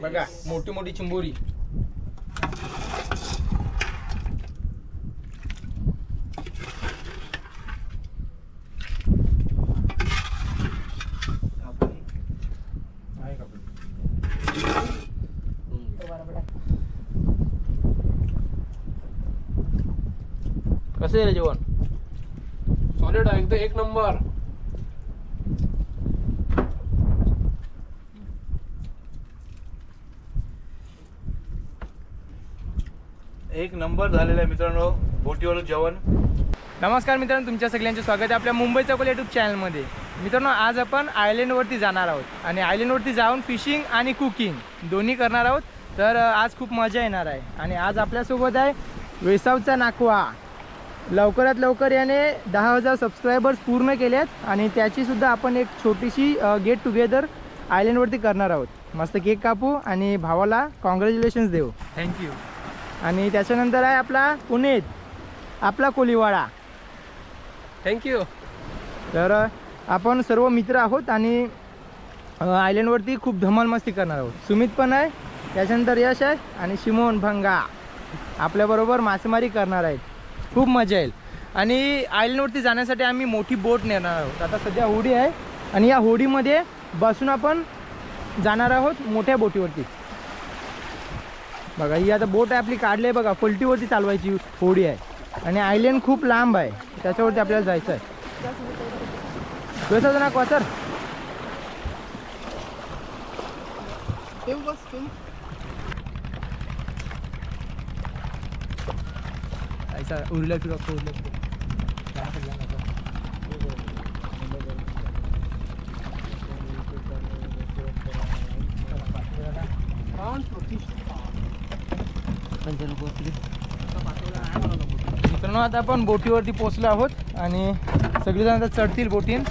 बघा मोठी मोठी चिंबोरी? कसं आहे रे जेवण सॉलिड आहे एकदम एक नंबर एक नंबर झालेला आहे मित्रांनो बोटीवर जेवण. नमस्कार मित्रांनो तुमच्या सगळ्यांचे स्वागत आहे आपल्या मुंबई चौकल यूट्यूब चॅनलमध्ये मित्रांनो आज आपण आयलंडवरती जाणार आहोत आणि आयलंडवरती जाऊन फिशिंग आणि कुकिंग दोन्ही करणार आहोत. तर आज खूप मजा येणार आहे. आणि आज आपल्यासोबत आहे वेसावचा नाकवा. लवकरात लवकर याने दहा हजार सबस्क्रायबर्स पूर्ण केलेत आणि त्याचीसुद्धा आपण एक छोटीशी गेट टुगेदर आयलंडवरती करणार आहोत. मस्त केक कापू आणि भावाला कॉंग्रॅच्युलेशन्स देऊ. थँक्यू आणि त्याच्यानंतर आहे आपला पुणेत आपला कोलीवाडा. थँक्यू तर आपण सर्व मित्र आहोत आणि आयलंडवरती खूप धमाल मस्ती करणार आहोत. सुमित पण आहे त्याच्यानंतर यश आहे आणि शिमोन भंगा. आपल्याबरोबर मासेमारी करणार आहेत. खूप मजा येईल. आणि आयलंडवरती जाण्यासाठी आम्ही मोठी बोट नेणार आहोत. आता सध्या होडी आहे आणि या होडीमध्ये बसून आपण जाणार आहोत मोठ्या बोटीवरती. बघा ही आता बोट आहे आपली काढली आहे बघा पलटीवरती चालवायची होडी आहे. आणि आयलंड खूप लांब आहे. त्याच्यावरती आपल्याला जायचं आहे कसं ना क्वासर ऐसा उरला तुला उरला मित्रांनो आता आपण बोटीवरती पोचलो आहोत आणि सगळेजण आता चढतील बोटीन.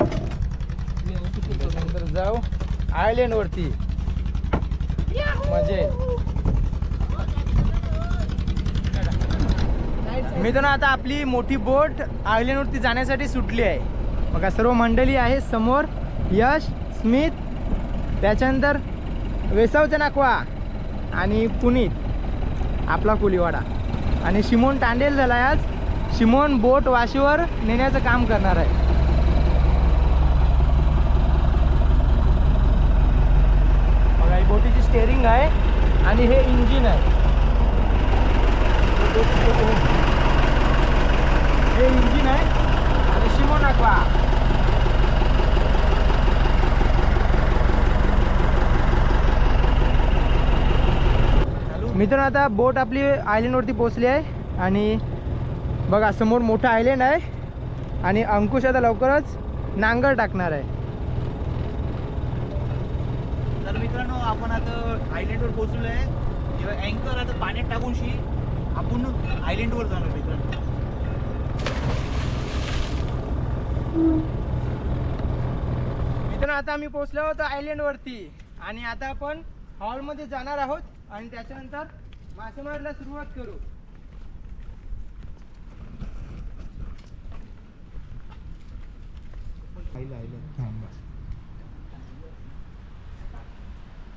नंतर जाऊ. आयलंडवरती. मजा येईल मित्रांनो आता आपली मोठी बोट आयलँडवरती जाण्यासाठी सुटली आहे. बघा सर्व मंडळी आहे समोर. यश स्मित त्याच्यानंतर वेसावचा नाकवा आणि पुनीत. आपला कोलीवाडा. आणि शिमोन तांडेल झाला आहे आज. शिमोन बोट वाशीवर नेण्याचं काम करणार आहे. बघा ही बोटीची स्टेअरिंग आहे आणि हे इंजिन आहे. हे इंजिन आहे आणि शिमोन अक्वा मित्रांनो आता बोट आपली आयलंडवरती पोहोचली आहे आणि बघा समोर मोठं आयलंड आहे आणि अंकुश आता लवकरच नांगर टाकणार आहे. तर मित्रांनो आपण आता आयलंडवर पोहोचलो आहे. जेव्हा अँकर आता पाण्यात टाकून शी आपण आयलंडवर जाणार मित्रांनो. मित्रांनो आता आम्ही पोहोचलो आहोत आयलंडवरती आणि आता आपण हॉलमध्ये जाणार आहोत. आणि त्याच्यानंतर मासेमारीला सुरुवात करू.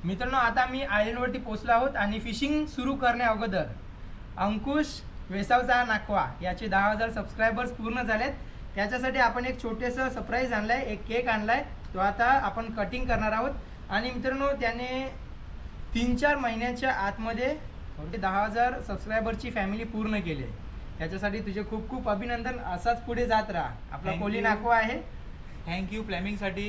मित्रांनो आता मी आयलंडवरती पोहोचलो आहोत आणि फिशिंग सुरू करण्या अगोदर. अंकुश वेसावचा नाकवा याचे दहा हजार सबस्क्रायबर्स पूर्ण झालेत. त्याच्यासाठी आपण एक छोटेसं सरप्राईज आणलाय एक केक आणलाय. तो आता आपण कटिंग करणार आहोत. आणि मित्रांनो त्याने तीन चार महिन्याच्या आतमध्ये दहा हजार सबस्क्रायबरची फॅमिली पूर्ण केली आहे. त्याच्यासाठी तुझे खूप खूप अभिनंदन. असाच पुढे जात राहा. आपला Thank कोली you. नाकवा आहे. थँक्यू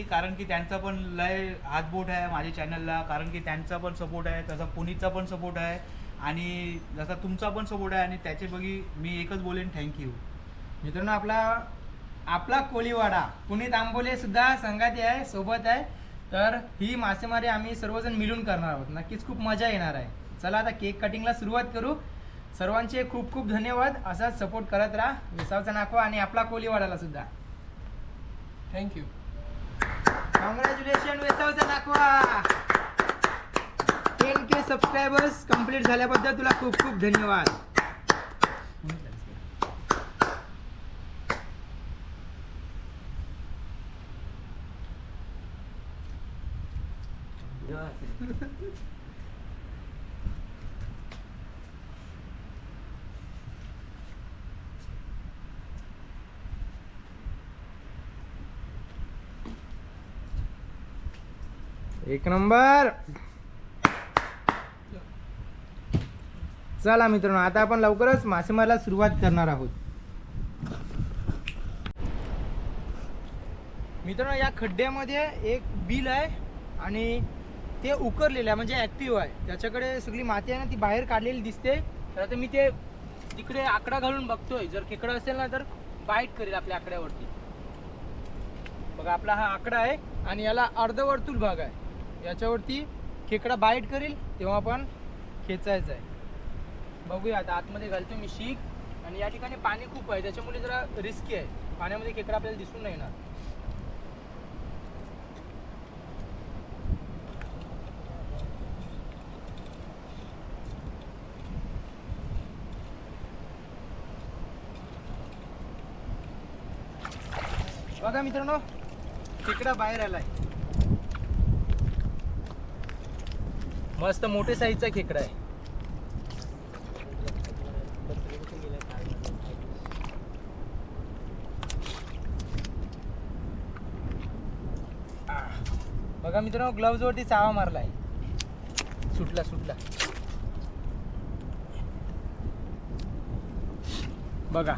कारण की त्यांचा पण लय हातबोट आहे माझ्या चॅनलला कारण की त्यांचा पण सपोर्ट आहे तसा पुनीतचा पण सपोर्ट आहे. आणि जसा तुमचा पण सपोर्ट आहे आणि त्याचे बघी मी एकच बोलेन थँक्यू मित्रांनो आपला आपला कोळीवाडा पुनीत आंबोले सुद्धा संगाती आहे सोबत आहे. तर ही मासेमारी आम्ही सर्वजण मिळून करणार आहोत. नक्कीच खूप मजा येणार आहे. चला आता केक कटिंगला सुरुवात करू. सर्वांचे खूप खूप धन्यवाद. असाच सपोर्ट करत राहा. विसावचा नाकवा आणि आपला कोळीवाडाला सुद्धा. थँक्यू कॉंग्रॅच्युलेशन वेसावचा नाकवा. टेन के सबस्क्रायबर्स कंप्लीट झाल्याबद्दल तुला खूप खूप धन्यवाद. एक नंबर. चला मित्रांनो आता आपण लवकरच मासेमारीला सुरुवात करणार आहोत. मित्रांनो या खड्ड्यामध्ये एक बिल आहे आणि ते उकरलेलं आहे म्हणजे ॲक्टिव्ह आहे. त्याच्याकडे सगळी माती आहे ना ती बाहेर काढलेली दिसते. तर आता मी ते तिकडे आकडा घालून बघतोय. जर खेकडा असेल ना तर बाईट करेल आपल्या आकड्यावरती. बघा आपला हा आकडा आहे आणि याला अर्धवर्तुळ भाग आहे. याच्यावरती खेकडा बाईट करेल तेव्हा आपण खेचायचं आहे. बघूया आता आतमध्ये घालतो मी शीख. आणि या ठिकाणी पाणी खूप आहे. त्याच्यामुळे जरा रिस्की आहे. पाण्यामध्ये खेकडा आपल्याला दिसून नाही येणार. बघा मित्रांनो खेकडा बाहेर आलाय. मस्त मोठे साईजचा खेकडा आहे. बघा मित्रांनो ग्लव्ज वरती चावा मारलाय. सुटला सुटला. बघा.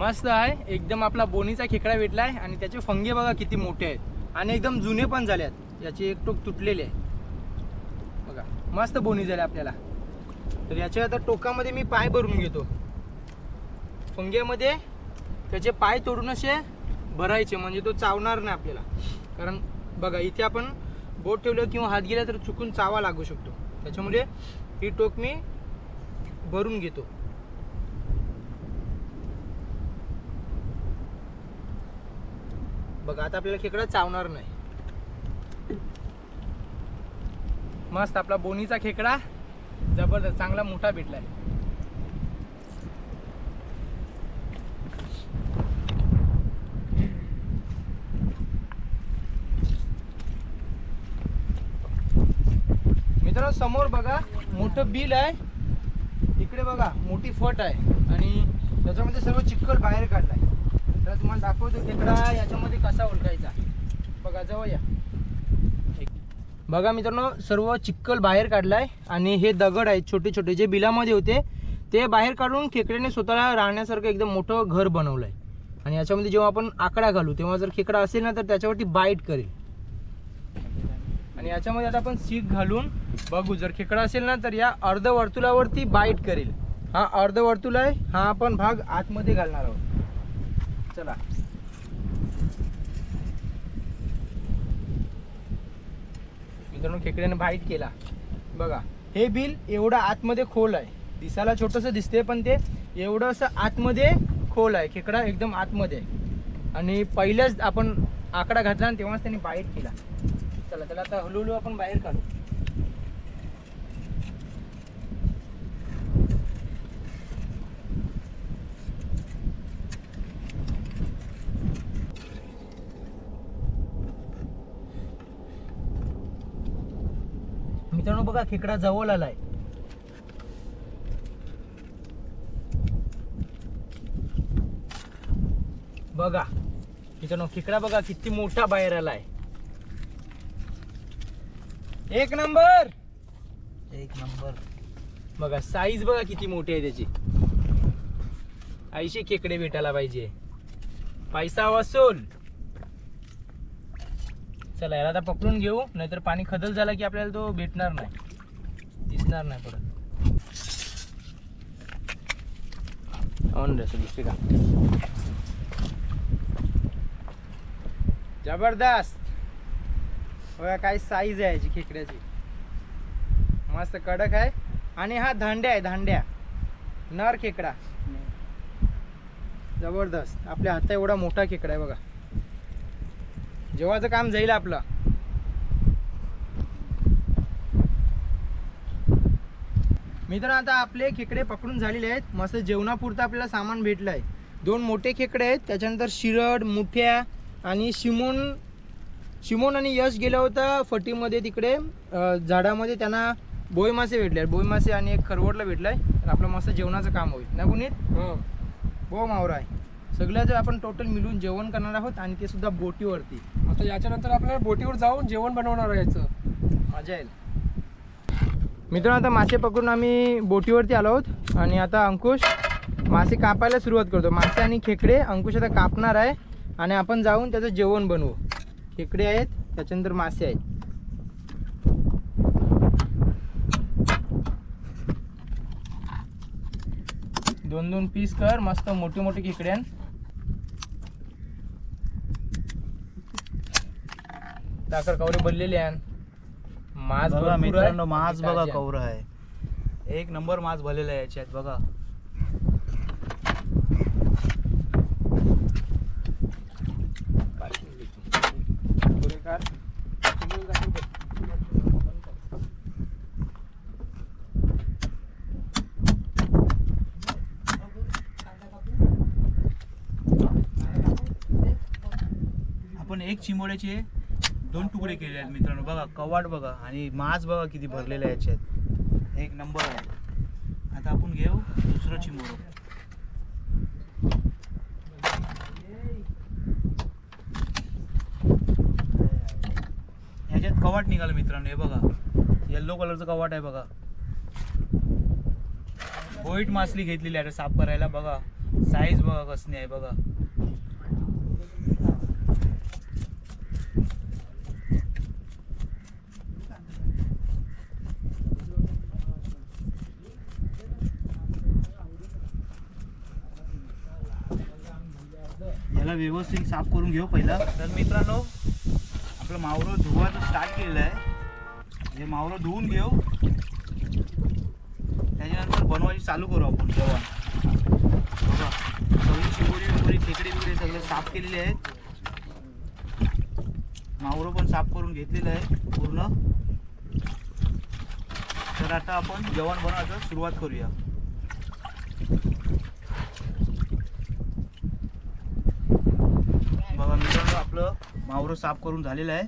मस्त आहे. एकदम आपला बोनीचा खेकडा भेटला आहे आणि त्याचे फंगे बघा किती मोठे आहेत. आणि एकदम जुने पण झाले आहेत याचे एक टोक तुटलेले आहे बघा मस्त बोनी झाले आपल्याला. तर याच्या आता टोकामध्ये मी पाय भरून घेतो. फंग्यामध्ये त्याचे पाय तोडून असे भरायचे म्हणजे तो चावणार नाही आपल्याला. कारण बघा इथे आपण बोट ठेवलं किंवा हात गेला तर चुकून चावा लागू शकतो. त्याच्यामुळे ही टोक मी भरून घेतो. बघा आता आपल्याला खेकडा चावणार नाही. मस्त आपला बोनीचा खेकडा जबरदस्त चांगला मोठा भेटलाय. मित्रांनो समोर बघा मोठं बिल आहे. इकडे बघा मोठी फट आहे. आणि त्याच्यामध्ये सर्व चिखल बाहेर काढलाय. तर तुम्हाला दाखवतो खेकडा याच्यामध्ये कसा ओळखायचा बघा जवळ या. बघा मित्रांनो सर्व चिक्कल बाहेर काढलाय आणि हे दगड आहेत छोटे छोटे जे बिलामध्ये होते ते बाहेर काढून खेकड्याने स्वतःला राहण्यासारखं एकदम मोठं घर बनवलंय. आणि याच्यामध्ये जेव्हा आपण आकडा घालू तेव्हा जर खेकडा असेल ना तर त्याच्यावरती बाईट करेल. आणि याच्यामध्ये आता आपण सीट घालून बघू जर खेकडा असेल ना तर या अर्धवर्तुलावरती बाईट करेल. हा अर्धवर्तुल आहे हा आपण भाग आतमध्ये घालणार आहोत. चला. मित्रांनो खेकड्याने बाईट केला. बघा हे बिल एवढं आतमध्ये खोल आहे. दिसायला छोटंसं दिसते पण ते एवढं असं आतमध्ये खोल आहे. खेकडा एकदम आतमध्ये आहे. आणि पहिल्याच आपण आकडा घातला तेव्हाच त्यांनी बाईट केला. चला त्याला आता हळूहळू आपण बाहेर काढू मित्रांनो बघा खेकडा जवळ आलाय. बघा. मित्रांनो खेकडा बघा किती मोठा बाहेर आलाय. एक नंबर. एक नंबर. बघा साईज बघा किती मोठी आहे त्याची. ऐंशी खेकडे भेटायला पाहिजे. पैसा वसूल चला याला आता पकडून घेऊ. नाहीतर पाणी खदल झाला की आपल्याला तो भेटणार नाही. दिसणार नाही परत. ऑन रे दुसरी का? जबरदस्त! बघा काय साईज आहे याची खेकड्याची. मस्त कडक आहे. आणि हा धांड्या आहे धांड्या. नर खेकडा. जबरदस्त. आपल्या हाता एवढा मोठा खेकडा आहे बघा. जेव्हाचं काम जाईल आपलं. मित्र आता आपले खेकडे पकडून झालेले आहेत. मस्त जेवणापुरतं आपल्याला सामान भेटलं आहे दोन मोठे खेकडे आहेत. त्याच्यानंतर शिरड मुठ्या आणि शिमोन शिमोन आणि यश गेला होता फटीमध्ये तिकडे. झाडामध्ये त्यांना बोई मासे भेटले बोई मासे आणि एक खरवडला भेटलाय. तर आपलं मस्त जेवणाचं काम होईल. ना पुनीत? हां. मावरा आहे सगळ्याचं आपण टोटल मिळून जेवण करणार आहोत आणि ते सुद्धा बोटीवरती. आता याच्यानंतर आपल्याला बोटीवर जाऊन जेवण बनवणार आहे याचं. मजा येईल. मित्रांनो आता मासे पकडून आम्ही बोटीवरती आलो आहोत. आणि आता अंकुश मासे कापायला सुरुवात करतो. मासे आणि खेकडे अंकुश आता कापणार आहे. आणि आपण जाऊन त्याचं जेवण बनवू. खेकडे आहेत त्याच्यानंतर मासे आहेत. दोन दोन पीस कर. मस्त मोठे मोठे खेकडे साखर कवरे आण मास बघा. मित्रांनो मास बघा ताजे आहे. एक नंबर मास भरलेला आहे याच्यात बघा. आपण एक चिमोड्याचे दोन तुकडे केले आहेत मित्रांनो. बघा कवाट बघा आणि मास बघा किती भरलेले आहे याच्यात एक नंबर आहे. आता आपण घेऊ दुसरं चिमोडं ह्याच्यात कवाट निघालं मित्रांनो हे बघा. येल्लो कलरचं कवाट आहे बघा. व्हाईट मासली घेतलेली आहे साफ करायला बघा. साईज बघा कसली आहे बघा. याला व्यवस्थित साफ करून घेऊ पहिला. तर मित्रांनो आपलं मावरं धुवायचं स्टार्ट केलेलं आहे. हे मावरं धुवून घेऊ. त्याच्यानंतर बनवायची चालू करू आपण जेवण. बघा सगळी चिंबोरी बिंबोरी खेकडे बिकडे सगळे साफ केलेले आहेत. मावरं पण साफ करून घेतलेलं आहे पूर्ण. तर आता आपण जेवण बनवायचं सुरुवात करूया बघा मित्रांनो आपलं थोडं साफ करून झालेलं आहे.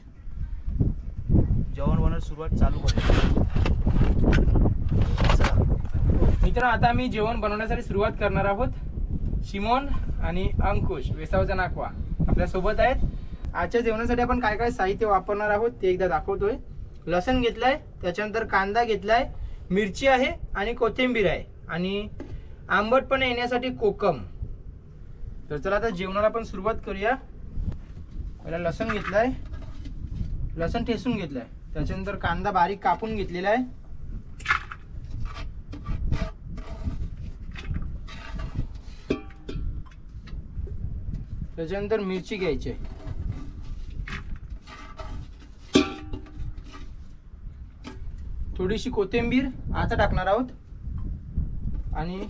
जेवण बनवायला सुरुवात चालू करू मित्र आता आम्ही जेवण बनवण्यासाठी सुरुवात करणार आहोत. शिमोन आणि अंकुश वेसावचा नाकवा आपल्यासोबत आहेत. आजच्या जेवणासाठी आपण काय काय साहित्य वापरणार आहोत ते एकदा दाखवतोय. लसण घेतलाय त्याच्यानंतर कांदा घेतलाय मिरची आहे आणि कोथिंबीर आहे. आणि आंबटपणा येण्यासाठी कोकम. तर चला आता जेवणाला आपण सुरुवात करूया. पहिला लसण घेतलाय. लसण ठेसून घेतलाय. त्याच्यानंतर कांदा बारीक कापून घेतलेला आहे. त्याच्यानंतर मिरची घ्यायची आहे. थोडीशी कोथिंबीर आता टाकणार आहोत. आणि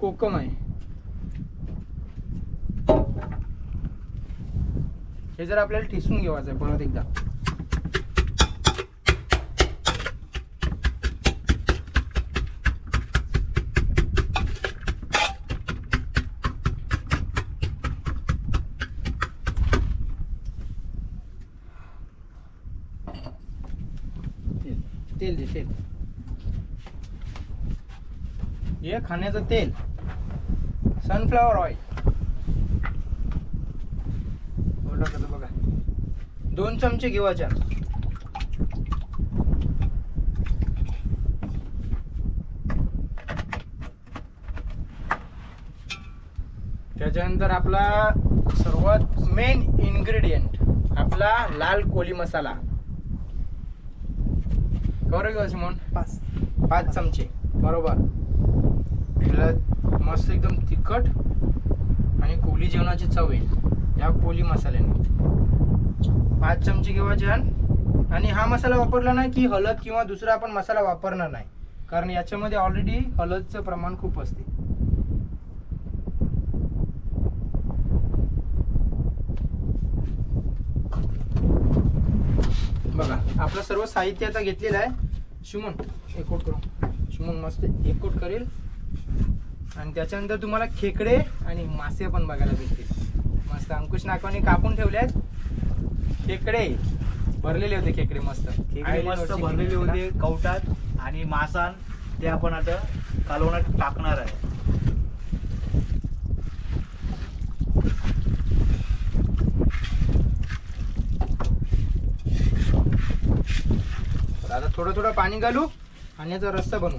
कोकम आहे. हे जर आपल्याला ठेसून घेवायचं आहे परत एकदा. तेल. तेल दे तेल. हे खाण्याचं तेल. सनफ्लावर ऑइल दोन चमचे घेवायच्या त्याच्यानंतर आपला सर्वात मेन इन्ग्रेडियंट आपला लाल कोली मसाला. बरोबर घेऊ सिमोन? पाच. पाच चमचे. बरोबर. मस्त एकदम तिखट आणि कोली जेवणाची चव येईल. या कोली मसाल्याने. पाच चमचे घेवायचे आणि हा मसाला वापरला नाही की हळद किंवा दुसरा आपण मसाला वापरणार नाही. कारण याच्यामध्ये ऑलरेडी हळदचं प्रमाण खूप असते. बघा आपलं सर्व साहित्य आता घेतलेलं आहे. शुमन एकोट करू. शुमन मस्त एकूट करेल. आणि त्याच्यानंतर तुम्हाला खेकडे आणि मासे पण बघायला भेटतील. मस्त. अंकुश नाकवानी कापून ठेवल्यात. खेकडे. भरलेले होते खेकडे मस्त. खेकडे मस्त भरलेले होते. कवटात आणि मासान ते आपण आता कालवण्यात टाकणार आहे. आता थोडं थोडं पाणी घालू आणि याचा रस्ता बनवू.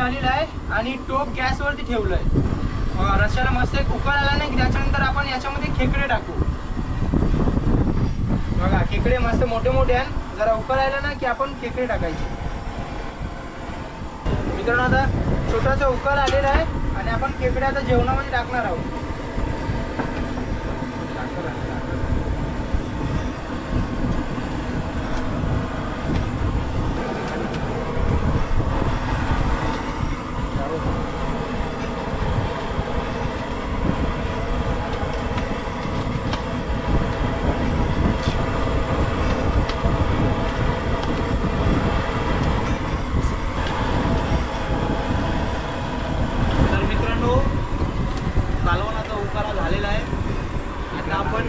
झालेला आहे आणि टोप गॅसवरती ठेवलंय. आहे रस्स्याला मस्त एक उकळ आला नाही की त्याच्यानंतर आपण याच्यामध्ये खेकडे टाकू. बघा खेकडे मस्त मोठे मोठे आहे जरा उकळ आला ना की आपण खेकडे टाकायचे. मित्रांनो आता छोटासा उकळ आलेला आहे आणि आपण खेकडे आता जेवणामध्ये टाकणार आहोत तर मित्रांनो कालवणाचा उकारा झालेला आहे आता आपण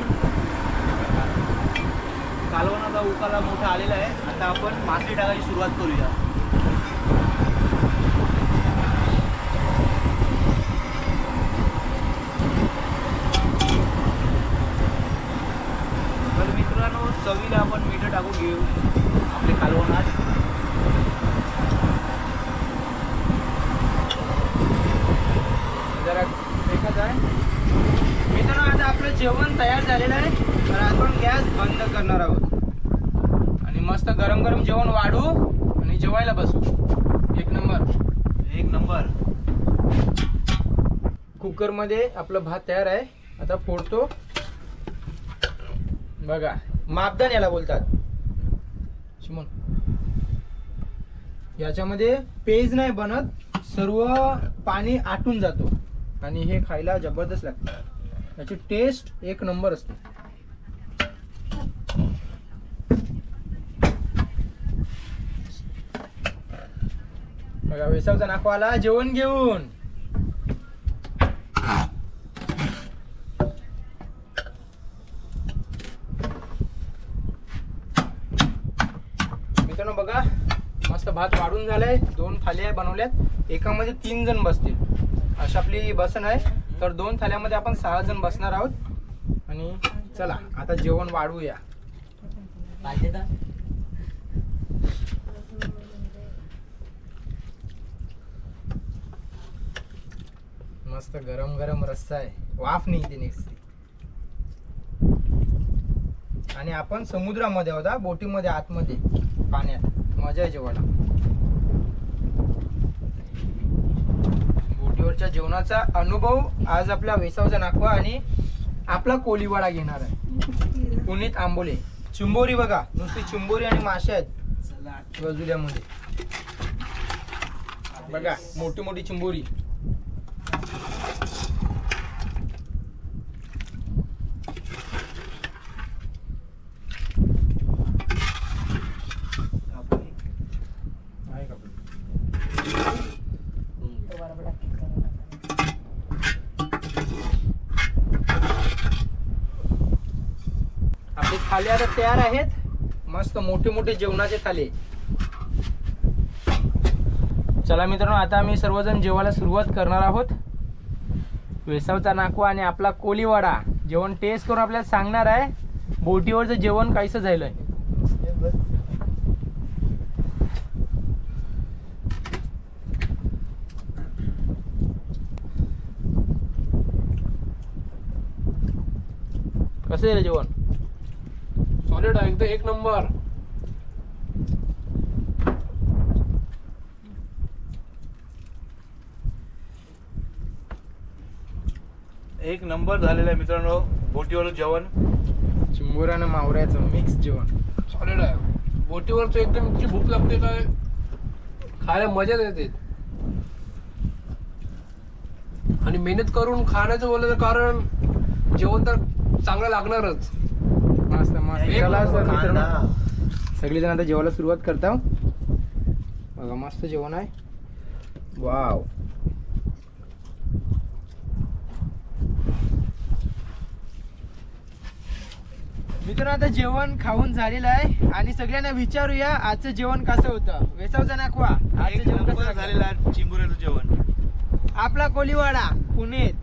कालवणाचा मोठा आलेला आहे. आता आपण मासे टाकायची सुरुवात करूया तर मित्रांनो चवीला आपण मीठ टाकून घेऊ आपले कालवणात जरा एकच आहे मित्रांनो आता आपलं जेवण तयार झालेलं आहे तर आपण गॅस बंद करणार आहोत आणि मस्त गरम गरम जेवण वाढू आणि जेवायला बसू. एक नंबर. एक नंबर. कुकरमध्ये आपलं भात तयार आहे. आता फोडतो. बघा मापदान याला बोलतात. शिमोन. याच्यामध्ये पेज नाही बनत सर्व पाणी आटून जातो. आणि हे खायला जबरदस्त लागतं. याची टेस्ट एक नंबर असते. बघा वेसावचा नाको आला. जेवण घेऊन. मित्रांनो बघा मस्त भात वाढून झालाय. दोन थाल्या बनवल्यात. एकामध्ये तीन जण बसतील. अशी आपली बसन आहे. तर दोन थाल्यामध्ये आपण सहा जण बसणार आहोत. आणि चला आता जेवण वाढवूया. मस्त गरम गरम रस्सा आहे. वाफ नाही ती निघते आणि आपण समुद्रामध्ये होता बोटीमध्ये आतमध्ये पाण्यात. मजा आहे जेवायला. बोटीवरच्या जेवणाचा अनुभव आज आपला वेसावचा नाखवा आणि आपला कोलीवाडा घेणार आहे. पुनीत आंबोले. चिंबोरी बघा नुसती चिंबोरी आणि मासे आहेत. गजुल्यामध्ये. बघा मोठी मोठी चिंबोरी आहे का? आपले थाले आता तयार आहेत. मस्त मोठे मोठे जेवणाचे थाले. चला मित्रांनो आता आम्ही सर्वजण जेवायला सुरुवात करणार आहोत. वेसावचा नाकवा आणि आपला कोलीवाडा. जेवण टेस्ट करून आपल्याला सांगणार आहे बोटीवरचं जेवण काहीसं झालंय. कसं झालं जेवण? सॉलिड आहे एकदम एक नंबर. एक नंबर झालेला आहे मित्रांनो बोटीवर जेवण. चिंबोरा आणि मावऱ्याचं मिक्स जेवण. सॉलिड आहे. बोटीवरच एकदम इतकी भूक लागते काय? खायला मजाच येते. आणि मेहनत करून खाण्याचं बोललं तर कारण जेवण तर चांगलं लागणारच. मस्त मस्त. चला मित्रांनो. सगळेजण आता जेवायला सुरुवात करता बघा मस्त जेवण आहे. वाव. मित्रांनो आता जेवण खाऊन झालेलं आहे. आणि सगळ्यांना विचारूया आजचं जेवण कसं होतं? वेसावचा नाकवा आजचं जेवण कसं झालेलं आहे चिंबुऱ्याचं जेवण. आपला कोलीवाडा पुणेत.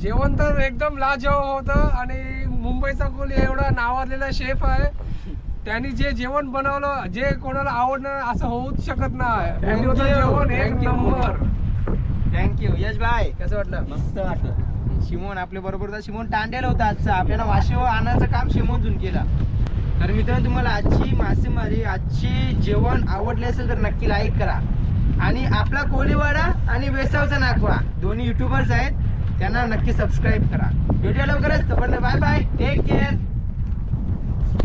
जेवण तर एकदम लाजवाब होतं आणि मुंबईचा कोली एवढा नावाजलेला शेफ आहे. त्यांनी जे जेवण बनवलं जे कोणाला आवडणार असं होऊच शकत नाही. जेवण एक. नंबर. थँक्यू यश भाई कसं वाटलं? मस्त वाटलं. शिमोन आपल्या बरोबर होता शिमोन तांडेल होता आजचा. आपल्याला वाशीवर आणायचं काम शिमोनजून केला. तर मित्रांनो तुम्हाला आजची मासेमारी आजची जेवण आवडले असेल तर नक्की लाईक करा. आणि आपला कोलीवाडा आणि वेसावचा नागवा दोन्ही युट्यूबर्स आहेत. त्यांना नक्की सबस्क्राईब करा. व्हिडिओ लवकरच तोपर्यंत बाय बाय टेक केअर